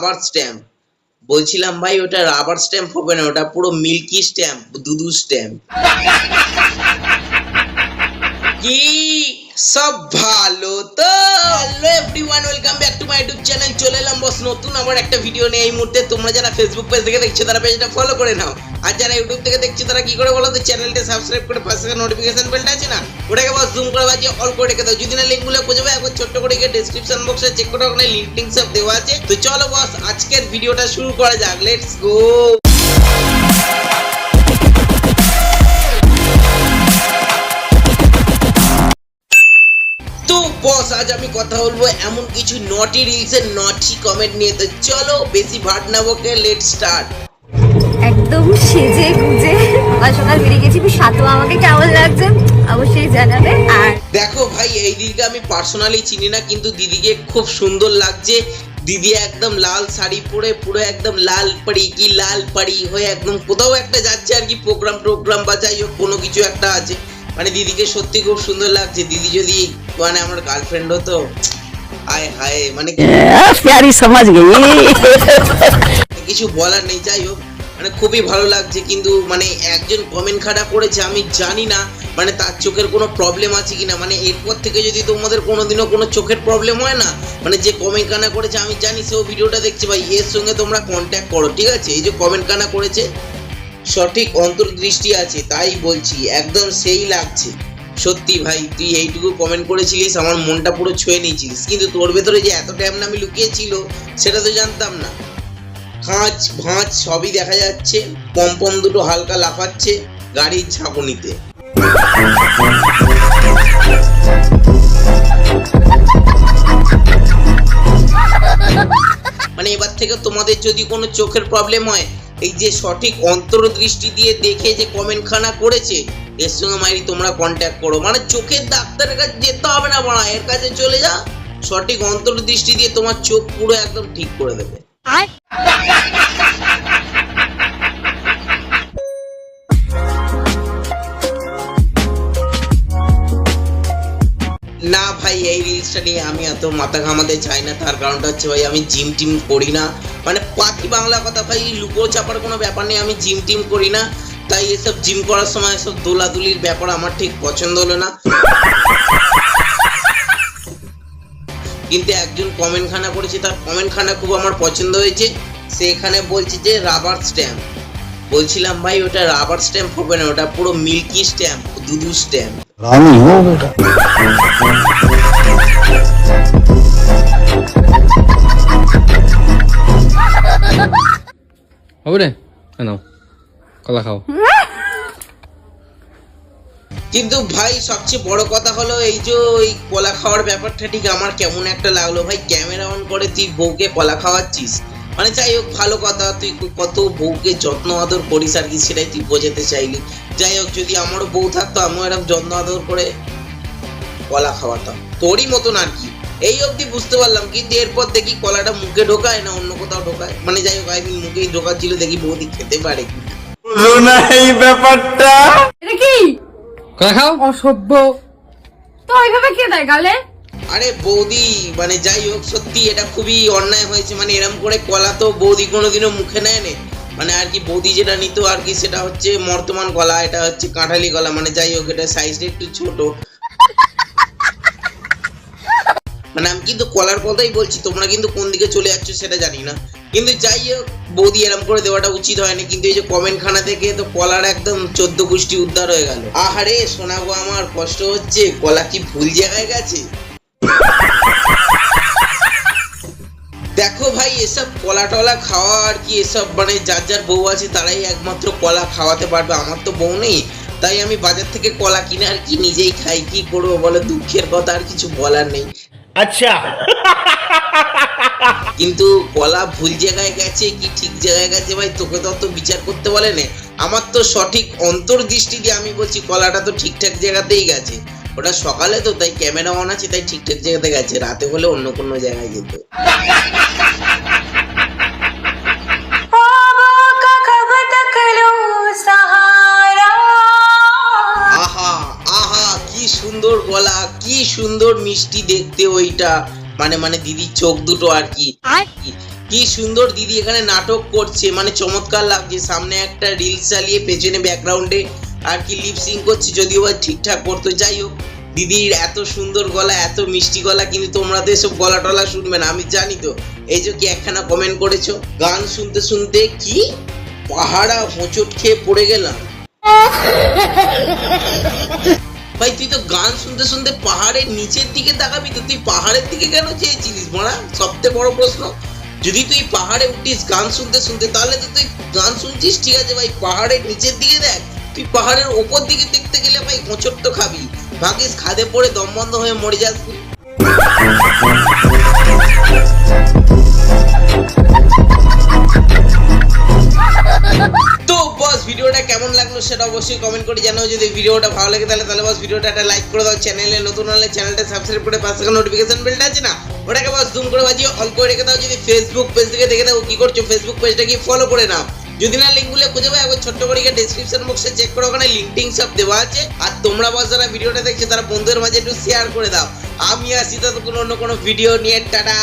Rubber stamp বলছিলাম, ভাই, ওটা রাবার স্ট্যাম্প হবে না, ওটা পুরো মিল্কি স্ট্যাম্প দুধু স্ট্যাম্প কি সব ভালো তো? Hello everyone welcome back to my YouTube channel চলে এলাম বস নতুন আমার একটা ভিডিও নিয়ে। এই মুহূর্তে তোমরা যারা ফেসবুক পেজ থেকে দেখছ, তারা পেজটা ফলো করে নাও। আর যারা ইউটিউব থেকে দেখছ, তারা কি করে বলো তো চ্যানেলটা সাবস্ক্রাইব করে পাশে নোটিফিকেশন বেলটা আছে না? ওটাকে বস জুম করে বাজিয়ে অল করে রেখে দাও। যদি না লিঙ্কগুলো খুঁজে পাই, একবার ছোট্ট করে গিয়ে ডেসক্রিপশন বক্সে চেক করে ওখানে লিঙ্ক টিঙ্ক সব দেওয়া আছে। তো চলো বস আজকের ভিডিওটা শুরু করা যাক। লেটস গো বস আজ আমি কথা বলব এমন কিছু নটি রিলস এর নটি কমেন্ট নিয়ে। তো চলো, বেশি ভাট না লেট স্টার্ট একদম সেজে গুজে। সকাল সকাল বেরিয়ে গেছি আমাকে কেমন লাগছে অবশ্যই জানাবে। আর দেখো ভাই এই দিদিকে আমি পার্সোনালি চিনি না কিন্তু দিদিকে খুব সুন্দর লাগছে। দিদি একদম লাল শাড়ি পরে পুরো একদম লাল পাড়ি কি লাল পাড়ি হয়ে একদম কোথাও একটা যাচ্ছে আর কি প্রোগ্রাম টোগ্রাম বা যাই হোক কোনো কিছু একটা আছে। মানে দিদিকে সত্যি খুব সুন্দর লাগছে। দিদি যদি মানে আমার গার্লফ্রেন্ড হতো আয় হায় মানে কিছু বলার নেই যাই হোক। মানে খুবই ভালো লাগছে, কিন্তু মানে একজন কমেন্ট খাটা করেছে, আমি জানি না মানে তার চোখের কোনো প্রবলেম আছে কিনা। মানে এরপর থেকে যদি তোমাদের কোনোদিনও কোনো চোখের প্রবলেম হয় না মানে যে কমেন্ট কানা করেছে, আমি জানি সেও ভিডিওটা দেখছে, ভাই, এর সঙ্গে তোমরা কন্ট্যাক্ট করো, ঠিক আছে? এই যে কমেন্ট কানা করেছে, সঠিক অন্তর্দৃষ্টি আছে, তাই বলছি, একদম সেই লাগছে। সত্যি ভাই, তুই এইটুকু কমেন্ট করেছিলিস, আমার মনটা পুরো ছুঁয়ে নিয়েছিলিস। কিন্তু তোর ভেতরে যে এত টাইম নামি লুকিয়েছিল সেটা তো জানতাম না। খাঁচ ভাঁজ সবই দেখা যাচ্ছে। পম্পম দুটো হালকা লাফাচ্ছে গাড়ির ঝাঁকুনিতে। মানে এবার থেকে তোমাদের যদি কোনো চোখের প্রবলেম হয়, এই যে সঠিক অন্তর্দৃষ্টি দিয়ে দেখে যে কমেন্ট খানা করেছে, এর সঙ্গে মাইরি তোমরা কন্ট্যাক্ট করো। মানে চোখের ডাক্তারের কাছে যেতে হবে না বাড়া, এর কাছে চলে যা সঠিক অন্তর্দৃষ্টি দিয়ে তোমার চোখ পুরো একদম ঠিক করে দেবে। না ভাই, এই রিলসটা নিয়ে আমি এত মাথা ঘামাতে চাই না। তার কারণটা হচ্ছে ভাই, আমি জিম টিম করি না। মানে পাতি বাংলা কথা ভাই লুকো চাপার কোনো ব্যাপার নেই, আমি জিম টিম করি না। তাই এসব জিম করার সময় এসব দোলাদুলির ব্যাপার আমার ঠিক পছন্দ হলো না। কিন্তু একজন কমেন্টখানা করেছে তার কমেন্টখানা খুব আমার পছন্দ হয়েছে। সে এখানে বলছে যে রাবার স্ট্যাম্প। বলছিলাম ভাই ওটা রাবার স্ট্যাম্প হবে না ওটা পুরো মিল্কি স্ট্যাম্প দুধু স্ট্যাম্প। হবে রে? নাও কলা খাও। কিন্তু ভাই সবচেয়ে বড় কথা হলো এই যে ওই কলা খাওয়ার ব্যাপারটা ঠিক আমার কেমন একটা লাগল। ভাই ক্যামেরা অন করে তুই বউকে কলা খাওয়াচ্ছিস? মানে যাই হোক ভালো কথা তুই কত বউকে যত্ন আদর করিস আর কি সেটাই তুই বোঝাতে চাইলি। যাই হোক যদি আমারও বউ থাকতো আমিও এরকম যত্ন আদর করে কলা খাওয়াতাম। তোরই মতন আর কি। এই অবধি বুঝতে পারলাম কিন্তু এরপর দেখি কলাটা মুখে ঢোকায় না অন্য কোথাও ঢোকায়। মানে যাই হোক আই মিন মুখেই ঢোকাচ্ছিল দেখি বৌদি খেতে পারে কি এটা কি? কলা খাও? অসভ্য। তো ওইভাবে কে দেয় গালে? আরে বৌদি মানে যাই হোক সত্যি এটা খুবই অন্যায় হয়েছে। মানে এরম করে কলা তো বৌদি কোনোদিনও মুখে নেয় নে মানে আর কি বৌদি যেটা নিত আর কি সেটা হচ্ছে বর্তমান কলা এটা হচ্ছে কাঁঠালি কলা। মানে যাই হোক এটা সাইজটা একটু ছোট। মানে আমি কিন্তু কলার কথাই বলছি, তোমরা কিন্তু কোন দিকে চলে যাচ্ছ সেটা জানি না। কিন্তু যাই হোক, বৌদি এরম করে দেওয়াটা উচিত হয়নি, কিন্তু এই যে কমেন্ট খানা থেকে তো কলার একদম চোদ্দ গোষ্ঠী উদ্ধার হয়ে গেল। আহারে শোনাবো আমার, কষ্ট হচ্ছে, কলা কি ভুল জায়গায় গেছে? দেখো ভাই, এসব কলা টলা খাওয়া আর কি, এসব মানে যার যার বউ আছে তারাই একমাত্র কলা খাওয়াতে পারবে, আমার তো বউ নেই। তাই আমি বাজার থেকে কলা কিনে আর কি নিজেই খাই, কি করব বলো, দুঃখের কথা আর কিছু বলার নেই। আচ্ছা। কিন্তু বলা ভুল জায়গায় গেছে কি ঠিক জায়গায় গেছে ভাই, তোকে তো অত বিচার করতে বলে না আমার তো সঠিক অন্তর্দৃষ্টি দিয়ে আমি বলছি, কলাটা তো ঠিকঠাক জায়গাতেই গেছে। ওটা সকালে তো, তাই ক্যামেরা অন আছে, তাই ঠিকঠাক জায়গাতে গেছে। রাতে হলে অন্য কোনো জায়গায় যেত। সুন্দর মিষ্টি দেখতে ওইটা। মানে মানে দিদির চোখ দুটো আর কি। কি সুন্দর দিদি এখানে নাটক করছে। মানে চমৎকার লাগছে। সামনে একটা রিলস চালিয়ে পেছনে ব্যাকগ্রাউন্ডে আর কি লিপসিং করছে। যদিও বা ঠিকঠাক করতো। যাই হোক দিদির এত সুন্দর গলা এত মিষ্টি গলা কিন্তু তোমরা তো এসব গলা টলা শুনবে না। আমি জানি তো। এই যে কি একখানা কমেন্ট করেছ? গান শুনতে শুনতে কি পাহাড়া হোঁচট খেয়ে পড়ে গেলাম। ভাই, তুই তো গান শুনতে শুনতে পাহাড়ের নিচের দিকে তাকাবি তো তুই পাহাড়ের দিকে কেন চেয়েছিলিস মারা? সবচেয়ে বড় প্রশ্ন। যদি তুই পাহাড়ে উঠিস গান শুনতে শুনতে, তাহলে তো তুই গান শুনছিস, ঠিক আছে ভাই, পাহাড়ের নিচের দিকে দেখ। তুই পাহাড়ের ওপর দিকে দেখতে গেলে ভাই হোঁচট তো খাবি। ভাগিস খাদে পড়ে দম বন্ধ হয়ে মরে যাস তুই। লাগল সেটা অবশ্যই কমেন্ট করে জানাও। যদি ভিডিওটা ভালো লাগে তাহলে তাহলে বস ভিডিওটা একটা লাইক করে দাও। চ্যানেলে নতুন হলে চ্যানেলটা সাবস্ক্রাইব করে পাশে থাকা নোটিফিকেশন বেলটা আছে না? ওটাকে বস জুম করে বাজিয়ে অল করে রেখে দাও। যদি ফেসবুক পেজ থেকে দেখে দাও কি করছ? ফেসবুক পেজটা কি ফলো করে নাও। যদি না লিঙ্কগুলো খুঁজে পাই একবার ছোট্ট করে ডেসক্রিপশন বক্সে চেক করো। ওখানে লিঙ্ক সব দেওয়া আছে। আর তোমরা বস যারা ভিডিওটা দেখছ, তারা বন্ধুদের মাঝে একটু শেয়ার করে দাও। আমি আসি তো কোনো অন্য কোনো ভিডিও নিয়ে, টাটা!